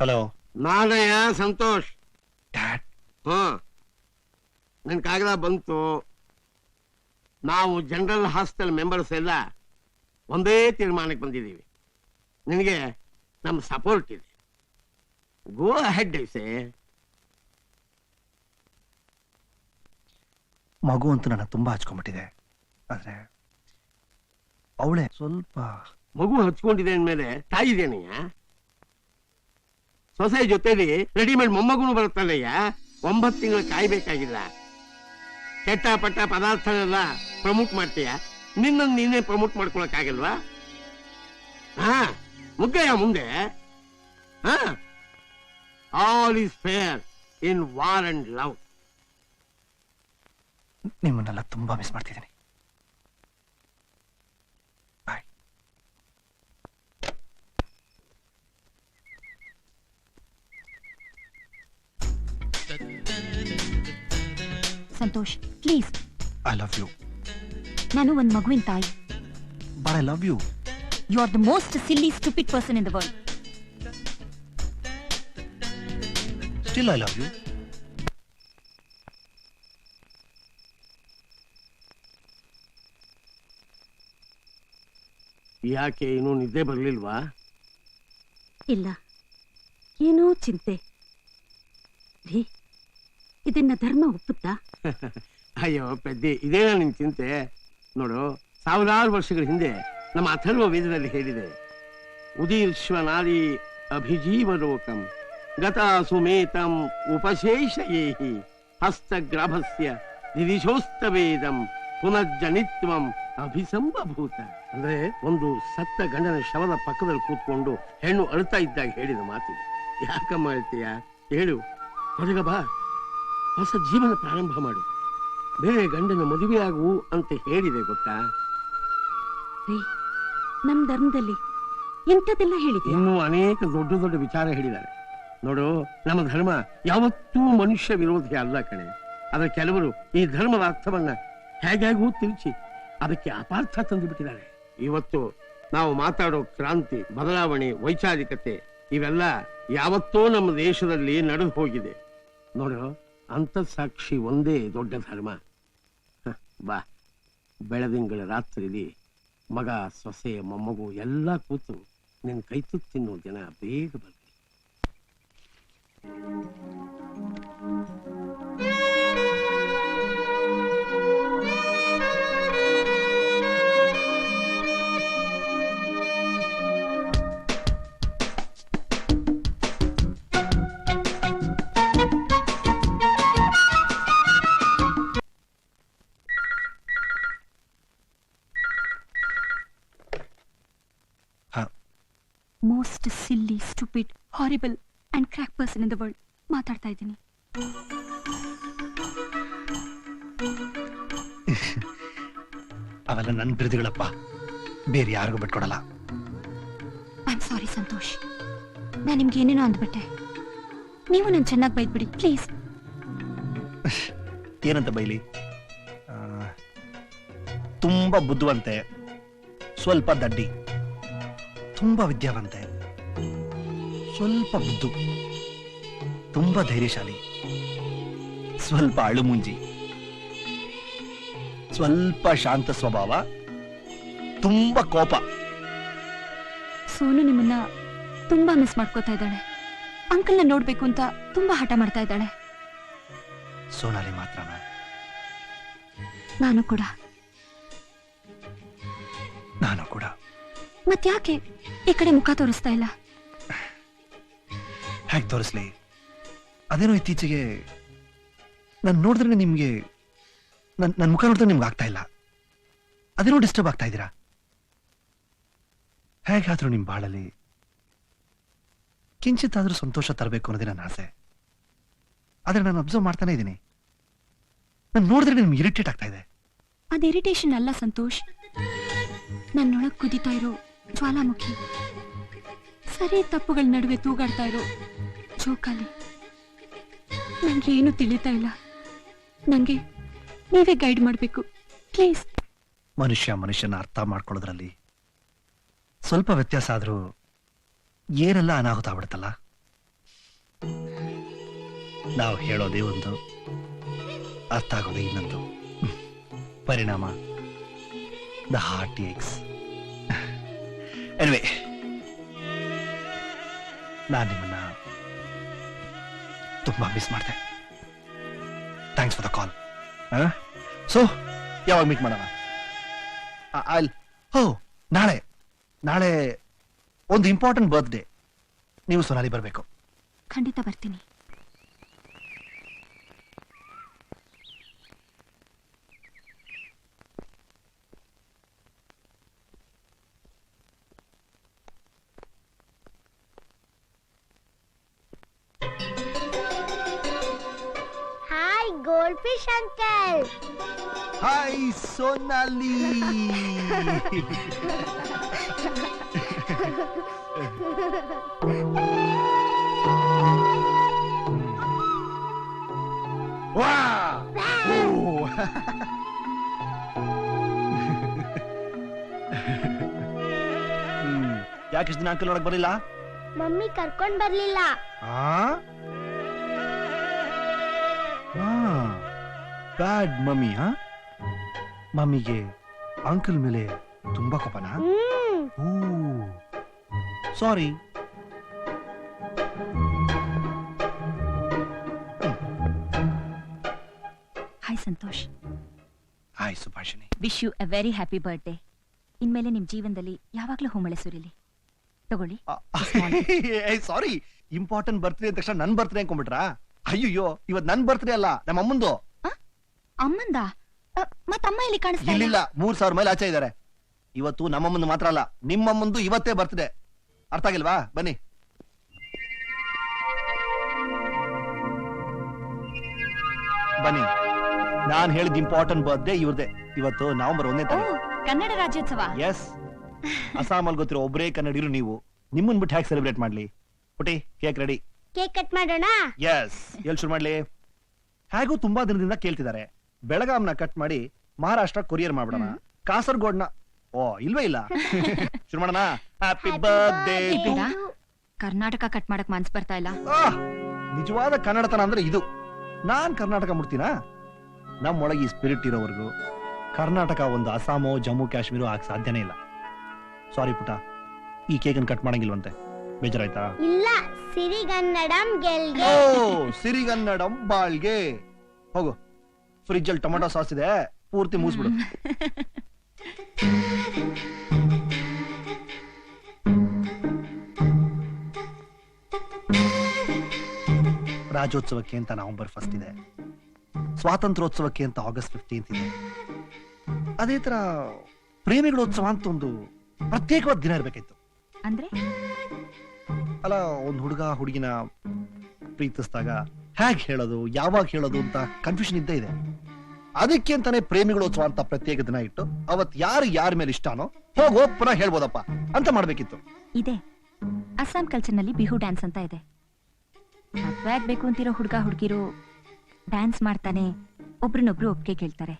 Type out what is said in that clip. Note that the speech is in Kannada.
ಹಲೋ. ನಾನಯ್ಯ ಸಂತೋಷ್. ಡ್ಯಾಡ್. ಹಾ. ನನ್ ಕಾಗದ ಬಂತು. ನಾವು ಜನರಲ್ ಹಾಸ್ಟೆಲ್ ಮೆಂಬರ್ಸ್ ಎಲ್ಲ ಒಂದೇ ತೀರ್ಮಾನಕ್ಕೆ ಬಂದಿದ್ದೀವಿ. ನಿನಗೆ ನಮ್ಮ ಸಪೋರ್ಟ್ ಇದೆ. Go ahead say. ಮಗು ಅಂತೂ ನನ್ನ ತುಂಬಾ ಹಚ್ಕೊಂಡ್ಬಿಟ್ಟಿದೆ. ಆದ್ರೆ ಅವಳೆ ಸ್ವಲ್ಪ ಮಗು ಹಚ್ಕೊಂಡಿದೆ ಅಂದಮೇಲೆ ತಾಯಿ ಇದೇನಯ್ಯ ಸೊಸೆ ಜೊತೆಲಿ ರೆಡಿಮೇಡ್ ಮೊಮ್ಮಗುನು ಬರುತ್ತಲ್ಲಯ್ಯ ಒಂಬತ್ತು ತಿಂಗಳು ಕಾಯ್ಬೇಕಾಗಿಲ್ಲ. ಕೆಟ್ಟ ಪಟ್ಟ ಪದಾರ್ಥನೆಲ್ಲ ಪ್ರಮೋಟ್ ಮಾಡ್ತೀಯ? ನಿನ್ನ ನೀನೇ ಪ್ರಮೋಟ್ ಮಾಡ್ಕೊಳಕ್ಕಾಗಲ್ವಾ? ಹಾ, ಮುಗ್ಗಯ್ಯ ಮುಂದೆ. ಹಾ. All is fair in war and love ನಿಮ್ಮನ್ನೆಲ್ಲ ತುಂಬಾ ಮಿಸ್ ಮಾಡ್ತಿದ್ದೀನಿ. Santosh please I love you ನಾನು ಒಂದು ಮಗುವಿನ ತಾಯಿ. But I love you you are the most silly stupid person in the world still I love you ಯಾಕೆ ಇನ್ನೂ ನಿದ್ದೆ ಬರಲಿಲ್ವಾ? ಇಲ್ಲ. ಏನೋ ಚಿಂತೆ. ರೀ ಇದನ್ನ ಧರ್ಮ ಒಪ್ಪುತ್ತಾ? ಅಯ್ಯೋ ಪೆದ್ದಿ ಇದೇನ ನಿನ್ ಚಿಂತೆ. ನೋಡು, ಸಾವಿರಾರು ವರ್ಷಗಳ ಹಿಂದೆ ನಮ್ಮ ಅಥರ್ವ ವೇದದಲ್ಲಿ ಹೇಳಿದೆ ಉದೀರ್ಷ್ವನಾರಿ ಅಭಿಜೀವ ಲೋಕಂ ಗತ ಸುಮೇತಂ ಉಪಶೇಷಯೇಹಿ ಹಸ್ತಗ್ರಾಭಸ್ಯ ದಿದಿಶೋಸ್ತವೇದಂ ಪುನರ್ಜನಿತ್ವಂ ಅಭಿಸಂಭೂತ ಅಂದ್ರೆ ಒಂದು ಸತ್ತ ಗಂಡನ ಶವದ ಪಕ್ಕದಲ್ಲಿ ಕೂತ್ಕೊಂಡು ಹೆಣ್ಣು ಅಳ್ತಾ ಇದ್ದಾಗ ಹೇಳಿದ ಮಾತು ಯಾಕಮ್ಮ ಹೇಳ್ತೀಯ? ಹೇಳು. ಹೊರಗ ಬಾ ಹೊಸ ಜೀವನ ಪ್ರಾರಂಭ ಮಾಡು. ಬೇರೆ ಗಂಡನ ಮದುವೆಯಾಗು ಅಂತ ಹೇಳಿದೆ ಗೊತ್ತಾ? ರೀ ನಮ್ ಧರ್ಮದಲ್ಲಿ ಇಂಥದ್ದೆಲ್ಲ ಹೇಳಿದೆ ಇನ್ನೂ ಅನೇಕ ದೊಡ್ಡ ದೊಡ್ಡ ವಿಚಾರ ಹೇಳಿದ್ದಾರೆ. ನೋಡು ನಮ್ಮ ಧರ್ಮ ಯಾವತ್ತೂ ಮನುಷ್ಯ ವಿರೋಧಿ ಅಲ್ಲ ಕಣೆ. ಆದ್ರೆ ಕೆಲವರು ಈ ಧರ್ಮದ ಅರ್ಥವನ್ನ ಹೇಗಾಗೂ ತಿರುಚಿ ಅದಕ್ಕೆ ಅಪಾರ್ಥ ತಂದು ಬಿಟ್ಟಿದ್ದಾರೆ ಇವತ್ತು ನಾವು ಮಾತಾಡೋ ಕ್ರಾಂತಿ ಬದಲಾವಣೆ ವೈಚಾರಿಕತೆ ಇವೆಲ್ಲ ಯಾವತ್ತೋ ನಮ್ಮ ದೇಶದಲ್ಲಿ ನಡೆದು ಹೋಗಿದೆ. ನೋಡು ಅಂತಃಸಾಕ್ಷಿ ಒಂದೇ ದೊಡ್ಡ ಧರ್ಮ. ಬಾ. ಬೆಳದಿಂಗಳ ರಾತ್ರಿಲಿ ಮಗ ಸೊಸೆ ಮೊಮ್ಮಗು ಎಲ್ಲ ಕೂತು ನಿನ್ ಕೈ ತಿನ್ನೋ ದಿನ ಬೇಗ ಬರ್ಲಿ. Most silly stupid horrible and crack person in the world ಮಾತಾಡ್ತಾ ಇದ್ದೀನಿ. ಅವೆಲ್ಲ ನನ್ನ ಬಿರುದುಗಳಪ್ಪ. ಬೇರೆ ಯಾರಿಗೂ ಬಿಟ್ಕೊಡಲ್ಲ. I am sorry Santosh. ನಾನು ನಿಮ್ಗೆ ಏನೇನೋ ಅಂದ್ಬಿಟ್ಟೆ. ನೀವು ನಾನು ಚೆನ್ನಾಗಿ ಬೈದ್ಬಿಡಿ ಪ್ಲೀಸ್ ಏನಂತ ಬೈಲಿ? ತುಂಬಾ ಬುದ್ಧಿವಂತೆ ಸ್ವಲ್ಪ ದಡ್ಡಿ. ತುಂಬಾ ವಿದ್ಯಾವಂತೆ. ಸ್ವಲ್ಪ ಬುದ್ಧು ತುಂಬಾ ಧೈರ್ಯಶಾಲಿ ಸ್ವಲ್ಪ ಅಳುಮುಂಜಿ ಸ್ವಲ್ಪ ಶಾಂತ ಸ್ವಭಾವ ತುಂಬಾ ಕೋಪ. ಸೋನು ನಿಮ್ಮನ್ನ ತುಂಬಾ ಮಿಸ್ ಮಾಡ್ಕೋತಾ ಇದ್ದಾಳೆ. ಅಂಕಲ್ನ ನೋಡ್ಬೇಕು ಅಂತ ತುಂಬಾ ಹಠ ಮಾಡ್ತಾ ಇದ್ದಾಳೆ. ಸೋನಾಲಿ ಮಾತ್ರ ನಾನು ಕೂಡ. ನಾನು ಕೂಡ. ಮತ್ತ್ಯಾಕೆ? ಈ ಕಡೆ ಮುಖ ತೋರಿಸ್ತಾ ಇಲ್ಲ. ಹೇಗೆ ತೋರಿಸ್ಲಿ? ಅದೇನೋ ಇತ್ತೀಚೆಗೆ ನಾನು ನೋಡಿದ್ರೆ ನಿಮ್ಗೆ ನನ್ ನನ್ನ ಮುಖ ನೋಡಿದ್ರೆ ನಿಮ್ಗೆ ಆಗ್ತಾ ಇಲ್ಲ. ಅದೇನೋ ಡಿಸ್ಟರ್ಬ್ ಆಗ್ತಾ ಇದ್ದೀರಾ? ಹೇಗಾದ್ರೂ ನಿಮ್ಮ ಬಾಳಲ್ಲಿ ಕಿಂಚಿತ್ತಾದ್ರೂ ಸಂತೋಷ ತರಬೇಕು ಅನ್ನೋದೇ ನನ್ನ ಆಸೆ. ಆದ್ರೆ ನಾನು ಅಬ್ಸರ್ವ್ ಮಾಡ್ತಾನೆ ಇದ್ದೀನಿ. ನಾನು ನೋಡಿದ್ರೆ ನಿಮ್ಗೆ ಇರಿಟೇಟ್ ಆಗ್ತಾ ಇದೆ. ಅದು ಇರಿಟೇಷನ್ ಅಲ್ಲ ಸಂತೋಷ್. ನನ್ನೊಳಗೆ ಕುದಿತಾ ಇರೋ ಜ್ವಾಲಾಮುಖಿ. ಸರಿ ತಪ್ಪುಗಳ ನಡುವೆ ತೂಗಾಡ್ತಾ ಇರೋ. ಜೋಕಾಲಿ ನನಗೆ ಏನು ತಿಳಿತಾ ಇಲ್ಲ. ನನಗೆ ನೀವೇ ಗೈಡ್ ಮಾಡಬೇಕು. ಪ್ಲೀಸ್. ಮನುಷ್ಯ ಮನುಷ್ಯನ ಅರ್ಥ ಮಾಡ್ಕೊಳ್ಳೋದ್ರಲ್ಲಿ ಸ್ವಲ್ಪ ವ್ಯತ್ಯಾಸ ಆದರೂ ಏನೆಲ್ಲ ಅನಾಹುತ ಆಗ್ಬಿಡುತ್ತಲ್ಲ? ನಾವು ಹೇಳೋದೇ ಒಂದು, ಅರ್ಥ ಆಗೋದೇ ಇನ್ನೊಂದು. ಪರಿಣಾಮ, ದ ಹಾರ್ಟ್ ಏಕ್ಸ್. ಎನಿವೆ ನಾನು ನಿಮ್ಮನ್ನ ತುಂಬಾ ಮಿಸ್ ಮಾಡಿದೆ. Thanks for the call so ಯಾವಾಗ ಮೀಟ್ ಮಾಡೋಣ? ಅಲ್ಲಿ ಹೋ ನಾಳೆ. ನಾಳೆ ಒಂದು ಇಂಪಾರ್ಟೆಂಟ್ ಬರ್ತ್ಡೇ ನೀವು ಸೊನಾಲಿ ಬರಬೇಕು. ಖಂಡಿತ ಬರ್ತೀನಿ. Hi goldfish uncle hi Sonali ವಾ ಯಾಕೆ ಇಷ್ಟು ದಿನ ಅಂಕಲ್ ನೋಡಕ್ ಬರಲಿಲ್ಲ? ಮಮ್ಮಿ ಕರ್ಕೊಂಡ್ ಬರ್ಲಿಲ್ಲ. ಬ್ಯಾಡ್ ಮಮ್ಮಿ ಹಾ? ಮಮ್ಮಿಗೆ ಅಂಕಲ್ ಮೇಲೆ ತುಂಬಾ ಕೋಪನಾ? Sorry. Hi Santosh. Hi Subhashini. Wish you a very happy birthday ಇನ್ಮೇಲೆ ನಿಮ್ ಜೀವನದಲ್ಲಿ ಯಾವಾಗ್ಲೂ ಹೊಮಳೆ ಸುರಿಲಿ. ತಗೊಳ್ಳಿ. ಸಾರಿ. ಇಂಪಾರ್ಟೆಂಟ್ ಬರ್ತ್ಡೇ ಅಂದ ತಕ್ಷಣ ನನ್ ಬರ್ತ್ಡೇ ಅನ್ಕೊಂಡ್ಬಿಟ್ರಾ? ಅಯ್ಯೋ ಇವತ್ ನನ್ ಬರ್ತ್ಡೇ ಅಲ್ಲ ನಮ್ಮ ಅಮ್ಮಂದು ಅಮ್ಮಂದ? ಅ, ಮತ್ತ್ ಅಮ್ಮ ಇಲ್ಲಿ ಕಾಣಿಸ್ತಾ ಇಲ್ಲ. ಇಲ್ಲಿಲ್ಲ ಮೂರ್ ಸಾವಿರ ಮೈಲ್ ಆಚೆ ಇದಾರೆ ಇವತ್ತು ನಮ್ಮಮ್ಮಂದು ಮಾತ್ರ ಅಲ್ಲ ನಿಮ್ಮಮ್ಮಂದು ಇವತ್ತೇ ಬರ್ತಿದೆ. ಅರ್ಥ ಆಗಿಲ್ವಾ? ಬನ್ನಿ. ಬನ್ನಿ. ನಾನ್ ಹೇಳಿದ ಇಂಪಾರ್ಟೆಂಟ್ ಬರ್ತ್ಡೇ ಇವ್ರದೇ. ಇವತ್ತು ನವೆಂಬರ್ ಒಂದನೇ ಓ ತಾರೀಕು ಕನ್ನಡ ರಾಜ್ಯೋತ್ಸವ? ಎಸ್ ಅಸ್ಸಾಮಲ್ಲಿ ಗೊತ್ತಿರೋ ಒಬ್ಬರೇ ಕನ್ನಡಿಗರು ನೀವು. ನಿಮ್ಮನ್ ಬಿಟ್ಟು ಹೇಗೆ ಸೆಲೆಬ್ರೇಟ್ ಮಾಡ್ಲಿ? ಪುಟಿ ಕೇಕ್ ರೆಡಿ ಕೇಕ್ ಕಟ್ ಮಾಡೋಣ? ಎಸ್ ಎಲ್ಲಿ ಶುರು ಮಾಡ್ಲಿ? ಹೇಗೂ ತುಂಬಾ ದಿನದಿಂದ ಕೇಳ್ತಿದ್ದಾರೆ. ಬೆಳಗಾಂನ ಕಟ್ ಮಾಡಿ ಮಹಾರಾಷ್ಟ್ರ ಕೊರಿಯರ್ ಮಾಡ್ಬಿಡೋಣ. ಕಾಸರ್ಗೋಡ್ನ ಓ ಇಲ್ವೇ ಇಲ್ಲ. ಶುರು ಮಾಡೋಣ ಹ್ಯಾಪಿ ಬರ್ತ್ಡೇ ಕರ್ನಾಟಕ ಕಟ್ ಮಾಡಕ್ ಮನ್ಸ್ ಬರ್ತಾ ಇಲ್ಲ. ನಿಜವಾದ ಕನ್ನಡತನ ಅಂದ್ರೆ ಇದು. ನಾನ್ ಕರ್ನಾಟಕ ಮುಡ್ತೀನಾ ನಮ್ಮೊಳಗೆ ಈ ಸ್ಪಿರಿಟ್ ಇರೋವರೆಗೂ ಕರ್ನಾಟಕ ಒಂದು ಅಸ್ಸಾಮೋ ಜಮ್ಮು ಕಾಶ್ಮೀರ ಆಗ ಸಾಧ್ಯನೇ ಇಲ್ಲ. ಸಾರಿ ಪುಟ ಈ ಕೇಕನ್ ಕಟ್ ಮಾಡಂಗಿಲ್ವಂತೆ. ಬೇಜಾರಾಯ್ತಾ? ಇಲ್ಲ ಸಿರಿಗನ್ನಡಂ ಗೆಲ್ಗೆ ಓ ಸಿರಿಗನ್ನಡಂ ಬಾಳ್ಗೆ. ಹೋಗು. ಫ್ರಿಜ್ ಅಲ್ಲಿ ಟೊಮೆಟೊ ಸಾಸ್ ಇದೆ ಪೂರ್ತಿ ಮುಗಿಸ್ಬಿಡು ರಾಜ್ಯೋತ್ಸವಕ್ಕೆ ಅಂತ ನವೆಂಬರ್ ಫಸ್ಟ್ ಇದೆ. ಸ್ವಾತಂತ್ರ್ಯೋತ್ಸವಕ್ಕೆ ಅಂತ ಆಗಸ್ಟ್ ಫಿಫ್ಟೀನ್ತ್ ಇದೆ. ಅದೇ ತರ ಪ್ರೇಮಿಗಳೋತ್ಸವ ಅಂತ ಒಂದು ಪ್ರತ್ಯೇಕವಾದ ದಿನ ಇರಬೇಕಿತ್ತು ಅಂದ್ರೆ? ಅಲ್ಲ ಒಂದು ಹುಡುಗ ಹುಡುಗಿನ ಪ್ರೀತಿಸಿದಾಗ ಹೇಗ್ ಹೇಳೋದು, ಯಾವಾಗ ಹೇಳೋದು ಅಂತ ಕನ್ಫ್ಯೂಷನ್ ಇದ್ದೇ ಇದೆ. ಅದಕ್ಕೆ ಅಂತಾನೆ ಪ್ರೇಮಿಗಳೋತ್ಸವ ಅಂತ ಪ್ರತ್ಯೇಕ ದಿನ ಇಟ್ಟು, ಅವತ್ ಯಾರು ಯಾರ ಮೇಲೆ ಇಷ್ಟನೋ ಹೋಗ್ ಪುನಃ ಹೇಳ್ಬೋದಪ್ಪ ಅಂತ ಮಾಡ್ಬೇಕಿತ್ತು. ಇದೆ. ಅಸ್ಸಾಂ ಕಲ್ಚರ್ನಲ್ಲಿ ಬಿಹು ಡ್ಯಾನ್ಸ್ ಅಂತ ಇದೆ. ಮದ್ವೆ ಆಗ್ಬೇಕು ಅಂತಿರೋ ಹುಡುಗ ಹುಡುಗಿರು ಡ್ಯಾನ್ಸ್ ಮಾಡ್ತಾನೆ, ಒಬ್ರನ್ನೊಬ್ರು ಒಪ್ಪಿಗೆ ಕೇಳ್ತಾರೆ.